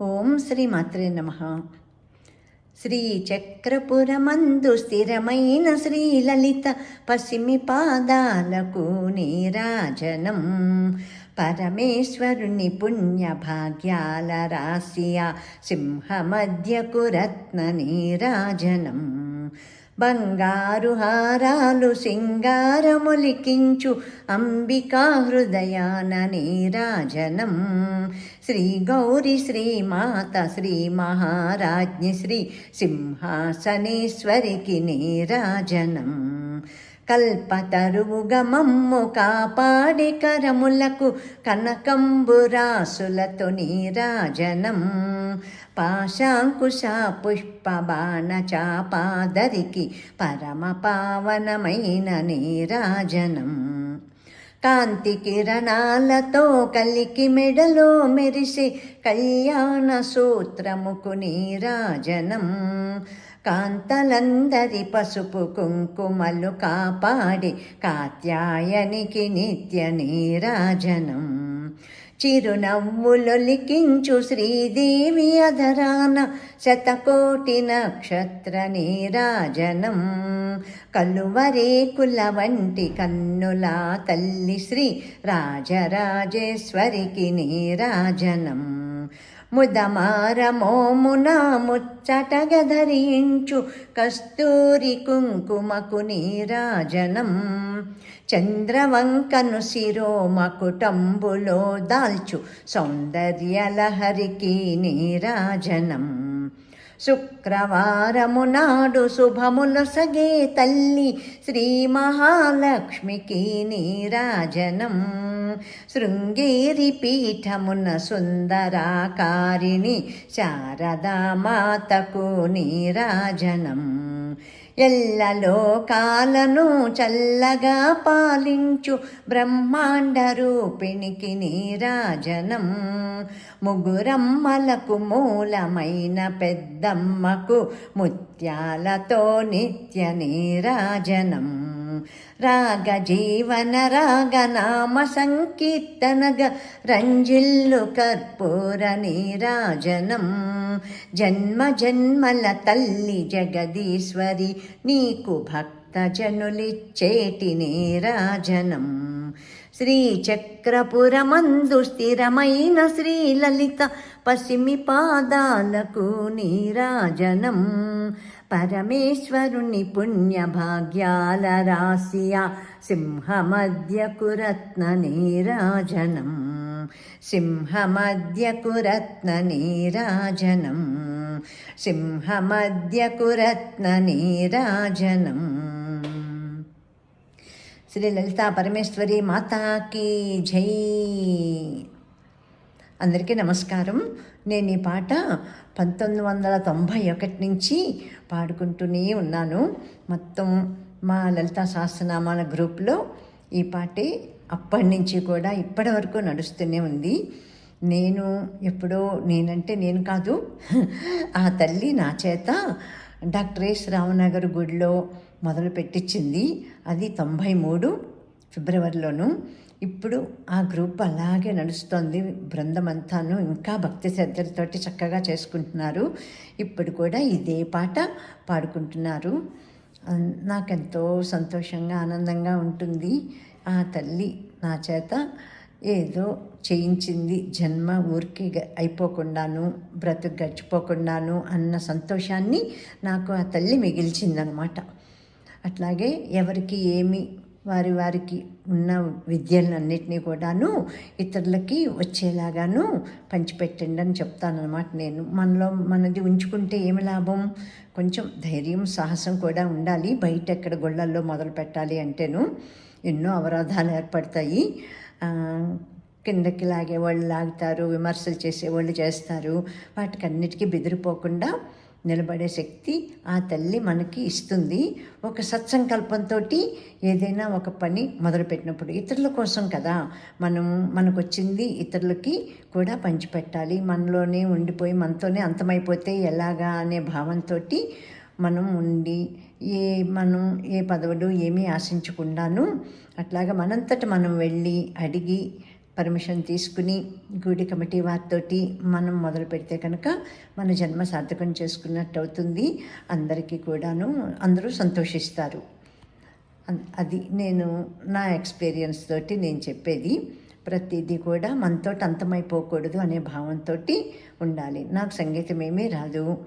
ఓం శ్రీ మాత్రే నమ. శ్రీ చక్రపురమందు స్థిరమైన శ్రీలలిత పసిమి పాదాలకు నీరాజనం. పరమేశ్వరుని పుణ్య భాగ్యాల రాశియా సింహమధ్యకు రత్న నీరాజనం. బంగారు హారాలు సింగారములికించు అంబికా హృదయాన నీరాజనం. శ్రీ గౌరి శ్రీమాత శ్రీ మహారాజ్ఞి శ్రీ సింహాసనేశ్వరికి నీరాజనం. కల్పతరువుగమమ్ము కాపాడి కరములకు కనకంబురాసులతో నీరాజనం. పాశాంకుశ పుష్పబాణ చాపాదరికి పరమ పావనమైన నీరాజనం. కాంతి కిరణాలతో కలికి మెడలో మెరిసి కళ్యాణ సూత్రముకు నీరాజనం. కాంతలందరి పసుపు కుంకుమలు కాపాడి కాత్యాయనికి నిత్య నీరాజనం. చిరునవ్వులొలికించు శ్రీదేవి అధరాన శతకోటి నక్షత్ర నీరాజనం. కలువరేకుల వంటి కన్నులా తల్లి శ్రీ రాజరాజేశ్వరికి నీరాజనం. ముదమారమోమున ముచ్చటగ ధరించు కస్తూరి కుంకుమకు నీరాజనం. చంద్రవంకను శిరోమకుటంబులో దాల్చు సౌందర్యలహరికి నీరాజనం. శుక్రవారము నాడు శుభముల సగే తల్లి శ్రీ మహాలక్ష్మికి నీరాజనం. శృంగేరి పీఠమున సుందరాకారిణి శారదామాతకు నీరాజనం. ఎల్లలోకాలను చల్లగా పాలించు బ్రహ్మాండ రూపిణికి నీరాజనం ముగురమ్మలకు మూలమైన పెద్దమ్మకు ముత్యాలతో నిత్య నీరాజనం రాగ జీవన రాగ నామ సంకీర్తనగ రంజిల్లు కర్పూర నీరాజనం. జన్మ జన్మల తల్లి జగదీశ్వరి నీకు భక్తజనులిచ్చేటి నీరాజనం. శ్రీచక్రపురమందు స్థిరమైన శ్రీలలిత పసిమి పాదాలకు నీరాజనం. పరమేశ్వరుని పుణ్య భాగ్యాల రాశియా సింహమధ్యకు రత్న నీరాజనం సింహమధ్యకు నీరాజనం సింహమధ్యకు నీరాజనం శ్రీ లలితా పరమేశ్వరి మాతాకి జై. అందరికీ నమస్కారం. నేను ఈ పాట పంతొమ్మిది వందల తొంభై ఒకటి నుంచి పాడుకుంటూనే ఉన్నాను. మొత్తం మా లలితా సహస్రనామాల గ్రూప్లో ఈ పాటే అప్పటి నుంచి కూడా ఇప్పటి వరకు నడుస్తూనే ఉంది. నేను ఎప్పుడో నేనంటే నేను కాదు ఆ తల్లి నా చేత డాక్టర్ ఎస్ రామనగర్ గుడిలో మొదలు పెట్టించింది అది తొంభై మూడు. ఫిబ్రవరిలోనూ ఇప్పుడు ఆ గ్రూప్ అలాగే నడుస్తోంది. బృందం అంతాను ఇంకా భక్తి శ్రద్ధలతోటి చక్కగా చేసుకుంటున్నారు. ఇప్పుడు కూడా ఇదే పాట పాడుకుంటున్నారు. నాకెంతో సంతోషంగా ఆనందంగా ఉంటుంది. ఆ తల్లి నా చేత ఏదో చేయించింది. జన్మ ఊరికి అయిపోకుండాను బ్రతుకు గడిచిపోకుండాను అన్న సంతోషాన్ని నాకు ఆ తల్లి మిగిల్చిందనమాట. అట్లాగే ఎవరికి ఏమి వారి వారికి ఉన్న విద్యలన్నింటినీ కూడాను ఇతరులకి వచ్చేలాగాను పంచిపెట్టండి అని చెప్తానమాట నేను. మనలో మనది ఉంచుకుంటే ఏమి లాభం? కొంచెం ధైర్యం సాహసం కూడా ఉండాలి. బయట ఎక్కడ గొళ్ళల్లో మొదలు పెట్టాలి అంటేను ఎన్నో అవరోధాలు ఏర్పడతాయి. కిందకి లాగే వాళ్ళు లాగుతారు విమర్శలు చేసేవాళ్ళు చేస్తారు. వాటికి అన్నిటికీ బెదిరిపోకుండా నిలబడే శక్తి ఆ తల్లి మనకి ఇస్తుంది. ఒక సత్సంకల్పంతో ఏదైనా ఒక పని మొదలుపెట్టినప్పుడు ఇతరుల కోసం కదా మనం మనకు వచ్చింది ఇతరులకి కూడా పంచిపెట్టాలి. మనలోనే ఉండిపోయి మనతోనే అంతమైపోతే ఎలాగా అనే భావంతో మనం ఉండి ఏ మనం ఏ పదవులు ఏమీ ఆశించకుండాను అట్లాగా మనంతట మనం వెళ్ళి అడిగి పర్మిషన్ తీసుకుని గుడి కమిటీ వారితోటి మనం మొదలు పెడితే కనుక మన జన్మ సార్థకం చేసుకున్నట్టు అవుతుంది. అందరికీ కూడాను అందరూ సంతోషిస్తారు. అది నేను నా ఎక్స్పీరియన్స్ తోటి నేను చెప్పేది. ప్రతిదీ కూడా మనతో అంతమైపోకూడదు అనే భావంతో ఉండాలి. నాకు సంగీతం ఏమీ రాదు.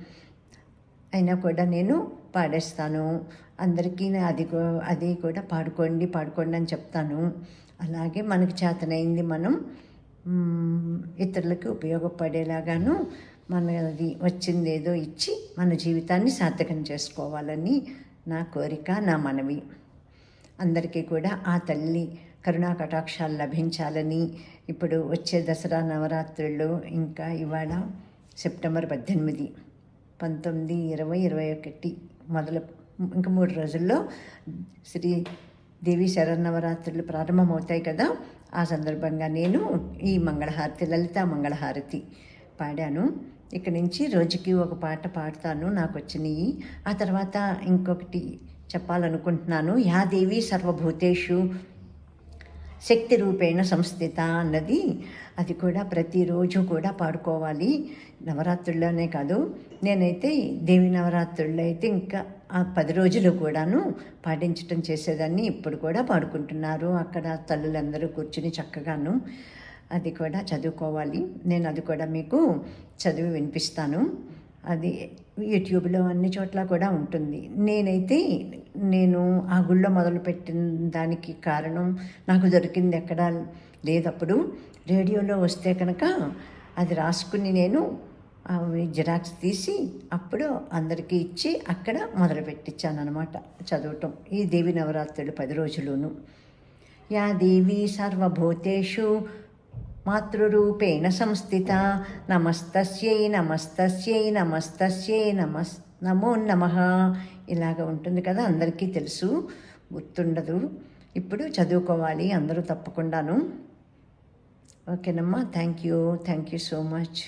అయినా కూడా నేను పాడేస్తాను. అందరికీ అది అది కూడా పాడుకోండి పాడుకోండి అని చెప్తాను. అలాగే మనకి చేతనైంది మనం ఇతరులకి ఉపయోగపడేలాగాను మనది వచ్చింది ఏదో ఇచ్చి మన జీవితాన్ని సార్థకం చేసుకోవాలని నా కోరిక నా మనవి. అందరికీ కూడా ఆ తల్లి కరుణా కటాక్షాలు లభించాలని ఇప్పుడు వచ్చే దసరా నవరాత్రులు ఇంకా ఇవాళ సెప్టెంబర్ పద్దెనిమిది పంతొమ్మిది ఇరవై ఇరవై ఒకటి మొదలు ఇంకా మూడు రోజుల్లో శ్రీ దేవి శరన్నవరాత్రులు ప్రారంభమవుతాయి కదా. ఆ సందర్భంగా నేను ఈ మంగళహారతి లలిత మంగళహారతి పాడాను. ఇక్కడి నుంచి రోజుకి ఒక పాట పాడతాను నాకు వచ్చినాయి. ఆ తర్వాత ఇంకొకటి చెప్పాలనుకుంటున్నాను. యా దేవి సర్వభూతేషు శక్తి రూపేణ సంస్థిత అన్నది అది కూడా ప్రతిరోజు కూడా పాడుకోవాలి. నవరాత్రుల్లోనే కాదు నేనైతే దేవి నవరాత్రుల్లో అయితే ఇంకా ఆ పది రోజులు కూడాను పాటించటం చేసేదాన్ని ఇప్పుడు కూడా పాడుకుంటున్నారు. అక్కడ తల్లులందరూ కూర్చుని చక్కగాను అది కూడా చదువుకోవాలి. నేను అది కూడా మీకు చదివి వినిపిస్తాను. అది యూట్యూబ్లో అన్ని చోట్ల కూడా ఉంటుంది. నేనైతే నేను ఆ గుళ్ళో మొదలుపెట్టిన దానికి కారణం నాకు దొరికింది ఎక్కడా లేదప్పుడు రేడియోలో వస్తే కనుక అది రాసుకుని నేను జిరాక్స్ తీసి అప్పుడు అందరికీ ఇచ్చి అక్కడ మొదలుపెట్టించాను అనమాట చదవటం. ఈ దేవి నవరాత్రులు పది రోజులును. యా దేవి సర్వభూతేషు మాతృరూపేణ సంస్థిత నమస్తస్యై నమస్తస్యై నమస్తస్యై నమస్ నమో నమ ఇలాగ ఉంటుంది కదా అందరికీ తెలుసు గుర్తుండదు. ఇప్పుడు చదువుకోవాలి అందరూ తప్పకుండాను. ఓకేనమ్మా thank you thank you so much